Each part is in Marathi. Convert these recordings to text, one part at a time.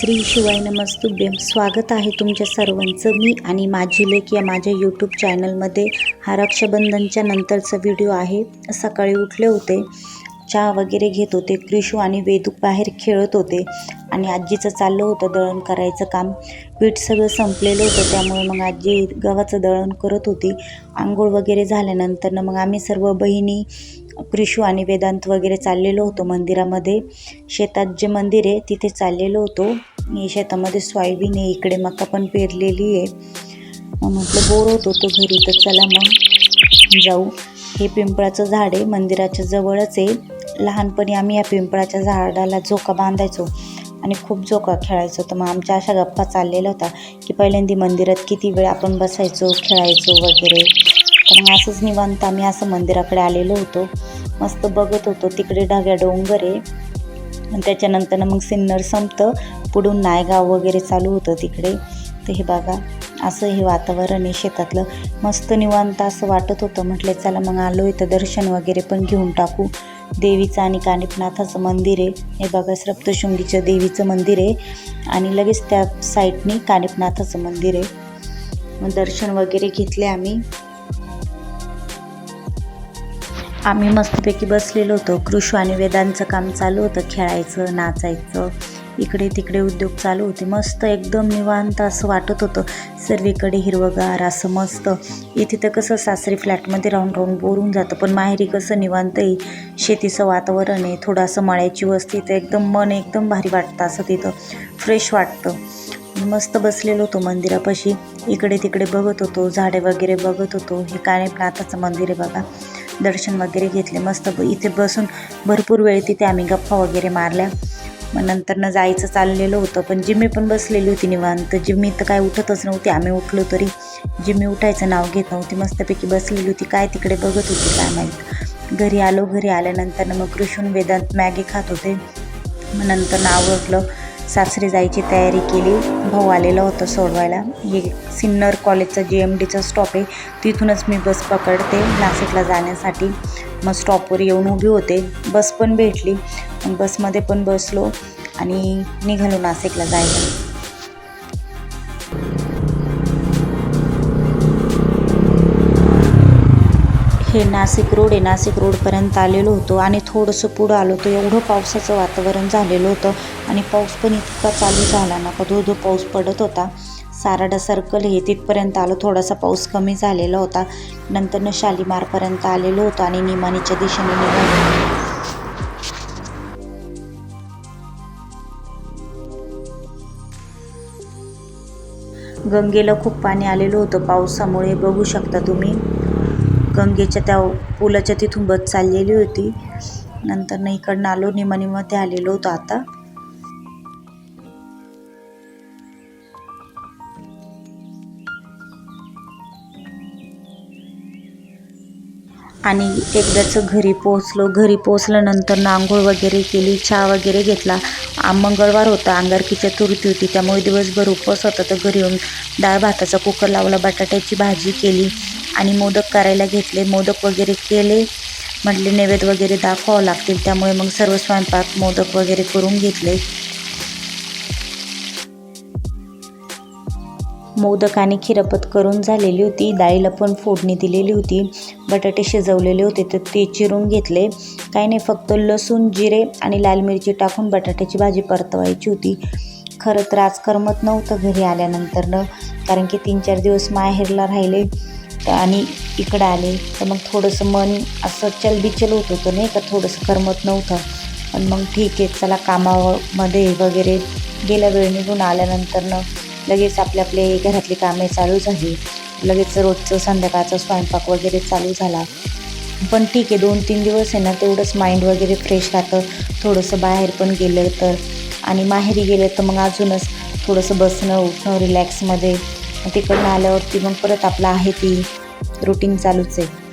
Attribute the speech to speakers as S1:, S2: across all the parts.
S1: श्री शिवाय नमस्तुभ्यम स्वागत आहे तुमच्या सर्वांचं. मी आणि माझी लेख या माझ्या यूट्यूब चॅनलमध्ये हा रक्षाबंधनच्या नंतरचा व्हिडिओ आहे. सकाळी उठले होते. चहा वगैरे घेत होते. क्रिशू आणि वेदू बाहेर खेळत होते. आणि आजीचं चाललं होतं दळण करायचं काम. पीठ सगळं संपलेलं होतं त्यामुळे मग आजी गव्हाचं दळण करत होती. आंघोळ वगैरे झाल्यानंतर ना मग आम्ही सर्व बहिणी क्रिशू आणि वेदांत वगैरे चाललेलो होतो मंदिरामध्ये. शेतात जे मंदिर आहे तिथे चाललेलो होतो. शेतामध्ये सोयाबीन आहे इकडे मका पण पेरलेली आहे. मग म्हटलं बोर होत होतो घरी तर चला मग जाऊ. हे पिंपळाचं झाड आहे मंदिराच्या जवळच आहे. लहानपणी आम्ही या पिंपळाच्या झाडाला झोका बांधायचो. आणि खूप जोका खेळायचो. तर मग आमच्या अशा गप्पा चाललेल्या होता की पहिल्यांदा मंदिरात किती वेळ आपण बसायचो खेळायचो वगैरे. तर मग असंच निवांत आम्ही असं मंदिराकडे आलेलो होतो. मस्त बघत होतो तिकडे ढाग्या डोंगर आहे. आणि त्याच्यानंतर मग सिन्नर संपतं. पुढून नायगाव वगैरे चालू होतं तिकडे. तर हे बघा असं हे वातावरण आहे शेतातलं मस्त निवांत असं वाटत होतं. म्हटलं चला मग आलो इथं दर्शन वगैरे पण घेऊन टाकू. देवीचं आणि कानिपनाथाचं मंदिर आहे. हे बघा सप्तशृंगीचं देवीचं मंदिर आहे. आणि लगेच त्या साईडनी कानिपनाथाचं मंदिर आहे. मग दर्शन वगैरे घेतले आम्ही. आम्ही मस्तपैकी बसलेलो होतो. कृषू आणि वेदांचं काम चालू होतं. खेळायचं नाचायचं. इकडे तिकडे उद्योग चालू होते. मस्त एकदम निवांत असं वाटत होतं. सर्वीकडे हिरवगार असं मस्त. इथे तर कसं सासरी फ्लॅटमध्ये राहून राहून बोरून जातं. पण माहेरी कसं निवांत आहे. शेतीचं वातावरण आहे. थोडंसं मळ्याची वस्ती तर एकदम मन एकदम भारी वाटतं असं तिथं. फ्रेश वाटतं. मस्त बसलेलो होतो मंदिरापाशी. इकडे तिकडे बघत होतो. झाडे वगैरे बघत होतो. हे कानेपनाथाचं मंदिर आहे बघा. दर्शन वगैरे घेतले. मस्त ब इथे बसून भरपूर वेळ तिथे आम्ही गप्पा वगैरे मारल्या. मग नंतरनं जायचं चाललेलं होतं पण जिम्मी पण बसलेली होती निवांत. जिम्मी तर काय उठतच नव्हती आम्ही उठलो तरी. जिम्मी उठायचं नाव घेत नव्हती मस्तपैकी बसलेली होती. काय तिकडे बघत होती काय माहीत. घरी आलो घरी आल्यानंतर मग कृष्ण वेदांत मॅगी खात होते. मग नंतर आवडलं सासरी जायची तयारी केली. भाऊ आलेला होता सोडवायला. हे सिन्नर कॉलेजचं जी एम डीचं स्टॉप आहे. तिथूनच मी बस पकडते नाशिकला जाण्यासाठी. मग स्टॉपवर येऊन उभी होते. बस पण भेटली. बसमध्ये पण बसलो आणि निघालो नाशिकला जायला. हे नाशिक रोड आहे. नाशिक रोडपर्यंत आलेलो होतो आणि थोडंसं पुढं आलो होतो. एवढं पावसाचं वातावरण झालेलं होतं आणि पाऊस पण इतका चालू झाला ना का धो धो पाऊस पडत होता. साराडा सर्कल हे तिथपर्यंत आलो. थोडासा पाऊस कमी झालेला होता. नंतरनं शालिमारपर्यंत आलेलो होतो आणि निमाणीच्या दिशेने निघालो. गंगेला खूप पाणी आलेलं होतं. पावसामुळे बघू शकता तुम्ही. गंगेच्या त्या पुलाच्या तिथून बस चाललेली होती. नंतर ना इकडनं आलो निमाणीमध्ये आलेलो होतो आता. आणि एकदाचं घरी पोहोचलो. घरी पोहोचल्यानंतर ना आंघोळ वगैरे केली चहा वगैरे घेतला. मंगळवार होता. अंगारकी चतुर्थी होती. त्यामुळे दिवसभर उपवास होता. तर घरी येऊन डाळ भाताचा कुकर लावला बटाट्याची भाजी केली. आणि मोदक करायला घेतले. मोदक वगैरे केले. म्हटले नैवेद्य वगैरे दाखवावं लागतील. त्यामुळे मग सर्व स्वयंपाक मोदक वगैरे करून घेतले. मोदक आणि खिरपत करून झालेली होती. डाळीला पण फोडणी दिलेली होती. बटाटे शिजवलेले होते तर ते चिरून घेतले. काही नाही फक्त लसूण जिरे आणि लाल मिरची टाकून बटाट्याची भाजी परतवायची होती. खरं तर आज करमत नव्हतं घरी आल्यानंतरनं कारण की तीन चार दिवस माहेरला राहिले. आणि इकडं आले. तर मग थोडंसं मन असं चलबिचल होत होतं नाही का? थोडंसं करमत नव्हतं. पण मग ठीक आहे चला कामामध्ये वगैरे गेल्या वेळ निघून आल्यानंतरनं लगेच आपले आपले घरातली कामे चालू झाली. लगेच रोजचं संध्याकाळचा स्वयंपाक वगैरे चालू झाला. पण ठीक आहे दोन तीन दिवस आहे ना तेवढंच माइंड वगैरे फ्रेश राहतं. थोडंसं बाहेर पण गेलं तर. आणि माहेरी गेलं तर मग अजूनच थोडंसं बसणं उठणं रिलॅक्समध्ये तिकडनं आल्यावरती मग परत आपला आहे ती रुटीन चालूच आहे.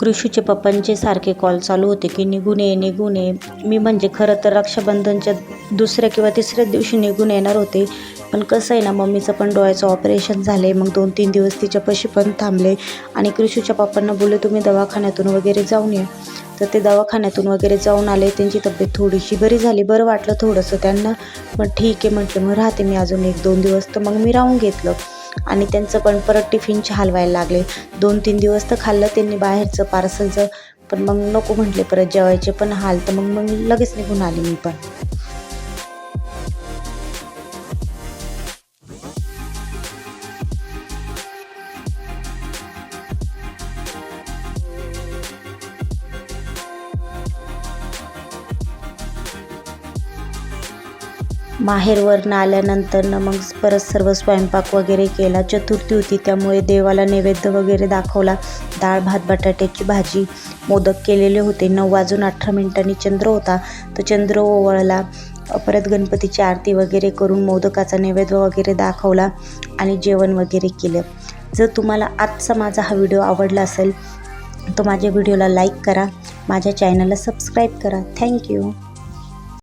S1: कृषीचे पप्पांचे सारखे कॉल चालू होते की निघून ये निघून ये. मी म्हणजे खरं तर रक्षाबंधनच्या दुसऱ्या किंवा तिसऱ्या दिवशी निघून येणार होते. पण कसं आहे ना मम्मीचं पण डोळ्याचं ऑपरेशन झाले मग दोन तीन दिवस तिच्यापाशी पण थांबले. आणि कृषूच्या पप्पांना बोलले तुम्ही दवाखान्यातून वगैरे जाऊन या. तर ते दवाखान्यातून वगैरे जाऊन आले. त्यांची तब्येत थोडीशी बरी झाली. बरं वाटलं थोडंसं त्यांना. मग ठीक आहे म्हटलं मग राहते मी अजून एक दोन दिवस. तर मग मी राहून घेतलं. आणि त्यांचं पण परत टिफिनचे हलवायला लागले. दोन तीन दिवस तर खाल्लं त्यांनी बाहेरचं पार्सलचं. पण मग नको म्हटले परत जेवायचे पण हाल. तर मग मग लगेच निघून आले मी पण. माहेरवरनं आल्यानंतरनं मग परत सर्व स्वयंपाक वगैरे केला. चतुर्थी होती त्यामुळे देवाला नैवेद्य वगैरे दाखवला. डाळ भात बटाट्याची भाजी मोदक केलेले होते. नऊ वाजून अठरा मिनिटांनी चंद्र होता. तो चंद्र ओवळला. परत गणपतीची आरती वगैरे करून मोदकाचा नैवेद्य वगैरे दाखवला आणि जेवण वगैरे केलं. जर तुम्हाला आजचा माझा हा व्हिडिओ आवडला असेल तर माझ्या व्हिडिओला लाईक करा. माझ्या चॅनलला सबस्क्राईब करा. थँक्यू